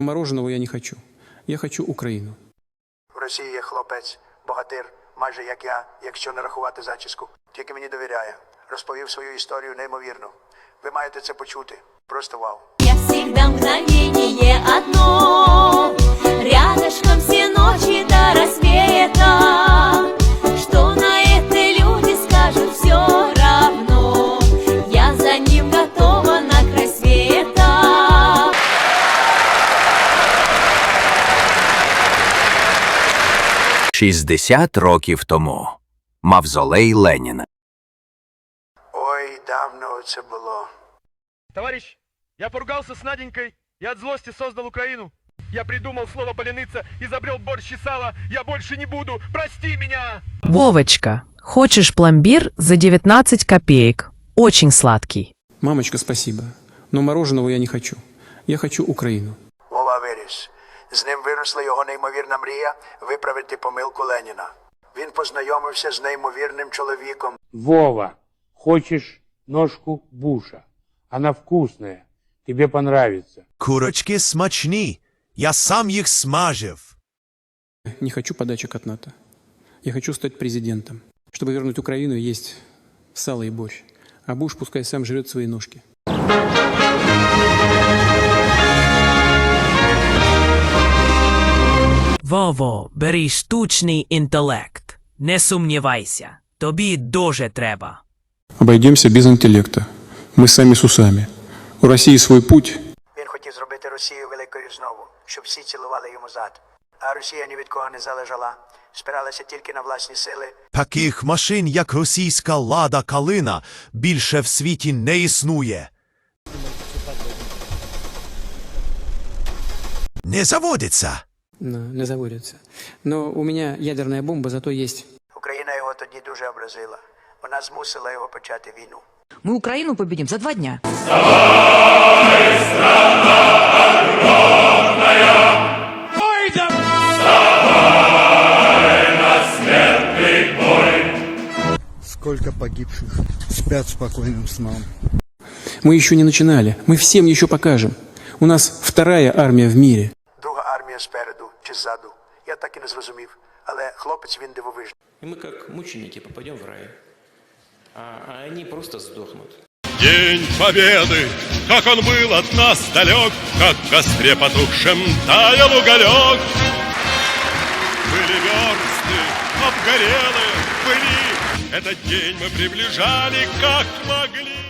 Мороженого я не хочу. Я хочу Україну. В Росії є хлопець, богатир, майже як я, якщо не рахувати зачіску. Тільки мені довіряє. Розповів свою історію неймовірно. Ви маєте це почути. Просто вау. Я всегда мгновение одно 60 років тому. Мавзолей Леніна. Ой, давно це було. Товарищ, я поругался с Наденькой и от злости создал Украину. Я придумал слово «полениться», изобрел борщ и сало. Я больше не буду. Прости меня! Вовочка, хочешь пломбир за 19 копеек? Очень сладкий. Мамочка, спасибо. Но мороженого я не хочу. Я хочу Украину. Вова виріс. З ним виросла його неймовірна мрія виправити помилку Леніна. Він познайомився з неймовірним чоловіком. Вова, хочешь ножку буша? Она вкусная, тебе понравится. Курочки смачні. Я сам їх смажив. Не хочу подачек от НАТО. Я хочу стать президентом. Чтобы вернуть Украину, есть сало и борщ. А Буш пускай сам жрет свои ножки. Вово, бери штучний інтелект. Не сумнівайся, тобі дуже треба. Обойдемся без интеллекта. Мы сами с усами. У России свой путь. Він хотів зробити Росію великою знову, щоб всі цілували йому зад. А Росія ні від кого не залежала, спиралася тільки на власні сили. Таких машин, як російська лада калина, більше в світі не існує. Не заводиться. Но не заводятся. Но у меня ядерная бомба, зато есть. Україна його тоді дуже образила. Вона змусила його почати війну. Мы Украину победим за два дня. Сколько погибших спят спокойным сном. Мы еще не начинали. Мы всем еще покажем. У нас вторая армия в мире. Друга армія спереду чи ззаду. Я так і не зрозумів. Але хлопець він дивовижний. И мы как мученики попадем в рай. А, а они просто сдохнут. День Победы, как он был от нас далек, Как в костре потухшем таял уголек. Были версты, обгорелые, были, Этот день мы приближали, как могли.